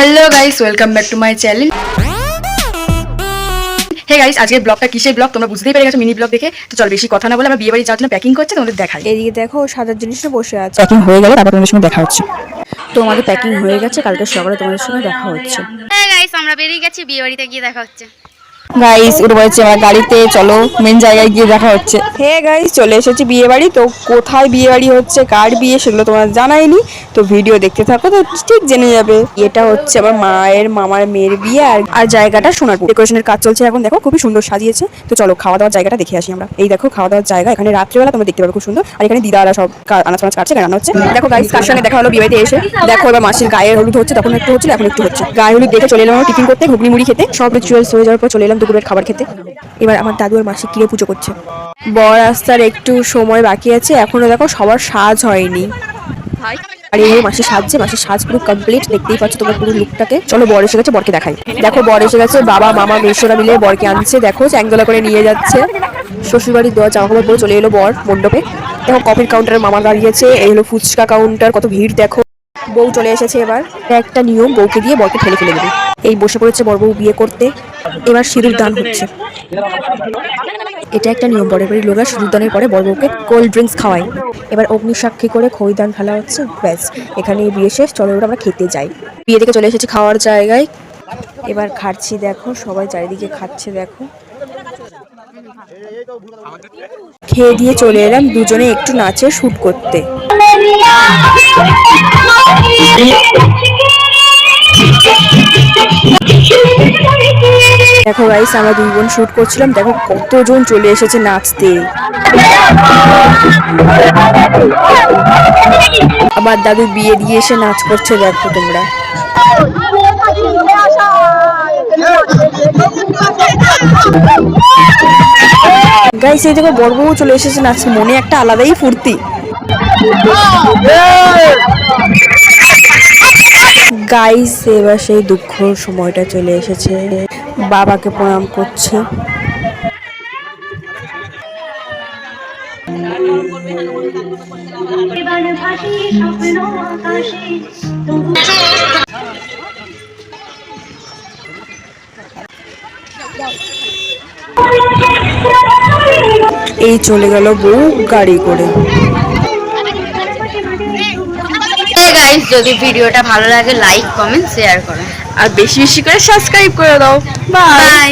Hello guys welcome back to my channel hey guys আজকে ব্লগটা কিসের ব্লগ তোমরা বুঝতেই পেরে গেছো মিনি ব্লগ দেখে। তো চল বেশি কথা না বলে আমরা বিয়ে বাড়ি যাওয়ার জন্য প্যাকিং করছে তোমাদের দেখাই। এদিকে দেখো সাদা সাজার জিনিসটা বসে আছে। প্যাকিং হয়ে গেলে তারপর তোমাদের সঙ্গে দেখা হচ্ছে। তো আমাদের প্যাকিং হয়ে গেছে কালকে সকালে তোমাদের সঙ্গে দেখা হচ্ছে। হ্যাঁ গাইস আমরা বেরিয়ে গেছি বিয়ে বাড়িতে গিয়ে দেখা হচ্ছে। গাইস উঠে পড়েছে আমার গাড়িতে, চলো মেন জায়গায় গিয়ে দেখা হচ্ছে। হে গাইস চলে এসেছি বিয়ে বাড়ি। তো কোথায় বিয়ে বাড়ি হচ্ছে, কার বিয়ে সেগুলো তোমরা জানাইনি। তো ভিডিও দেখতে থাকো, তো ঠিক জেনে যাবে। এটা হচ্ছে আমার মায়ের, মামার মেয়ের বিয়ে, আর আর জায়গাটা সোনারপুর। ডেকোরেশনের কাজ চলছে এখন, দেখো, খুবই সুন্দর সাজিয়েছে। তো চলো খাওয়া দাওয়ার জায়গাটা দেখে আসি আমরা। এই দেখো খাওয়া দাওয়ার জায়গা, এখানে রাত্রিবেলা তোমরা দেখতে পাবে, খুব সুন্দর। আর এখানে দিদারা সব আনাজ ফানাজ কাটছে রান্না হচ্ছে। দেখো গাইস কার সঙ্গে দেখা হলো বিয়ে বাড়িতে এসে। দেখো, এবার মাসির গায়ের হলুদ হচ্ছে, তখন একটু হচ্ছিল, এখন একটু হচ্ছে। গায়ে হলুদ দেখে চলে এলাম, টিফিন করতে ঘুগনি মুড়ি খেতে। সব রিচুয়ালস হয়ে যাওয়ার পর চলে এলাম দুপুরের খাবার খেতে। এবার আমার দাদু আর মাসি কিরে পুজো করছে। বর আস্তার একটু সময় বাকি আছে, এখনও দেখো সবার সাজ হয়নি। আর এই মাসি সাজছে মাসির সাজ পুরো কমপ্লিট দেখতেই পাচ্ছ তোমার পুরো লুকটাকে চলো বর এসে গেছে, বরকে দেখাই। দেখো বর এসে গেছে, বাবা, মামা মেশোরা মিলে বরকে আনছে। দেখো চ্যাংদোলা করে নিয়ে যাচ্ছে। শ্বশুরবাড়ির দেওয়া জামা কাপড় পরে চলে এলো বর মণ্ডপে। দেখো কফির কাউন্টারে মামা দাঁড়িয়েছে, এই হলো ফুচকা কাউন্টার কত ভিড়, দেখো। বউ চলে এসেছে এবার। একটা নিয়ম, বউকে দিয়ে বরকে ঠেলে ফেলে দেবে। এই বসে পড়েছে বর বউ বিয়ে করতে। এবার সিঁদুর দান হচ্ছে। এটা একটা নিয়ম, বরের বাড়ির লোকরা সিঁদুর দানের পরে বর বউকে কোল্ড ড্রিঙ্কস খাওয়ায়। এবার অগ্নি অগ্নিসাক্ষী করে খৈদান ঢালা হচ্ছে, ব্যাস। এখানে বিয়ে শেষ, চলো এবার আমরা খেতে যাই। বিয়ে থেকে চলে এসেছি খাওয়ার জায়গায়। এবার খাচ্ছি দেখো, সবাই চারিদিকে খাচ্ছে দেখো। খেয়ে দিয়ে চলে এলাম দুজনে একটু নাচে, শুট করতে। দেখো গাইস আমরা দুই বোন শুট করছিলাম, দেখো কতজন চলে এসেছে নাচতে। আবার দাদু বিয়ে দিয়ে এসে নাচ করছে, দেখো তোমরা। গাইস এই দেখো বড় বউ চলে এসেছে নাচতে, মনে একটা আলাদাই ফুর্তি। গাইস এবার সেই দুঃখ সময়টা চলে এসেছে। বাবাকে প্রণাম করছে। এই চলে গেল বউ গাড়ি করে। গাইস যদি ভিডিওটা ভালো লাগে লাইক কমেন্ট শেয়ার করো। আর বেশি বেশি করে সাবস্ক্রাইব করে দাও। Bye bye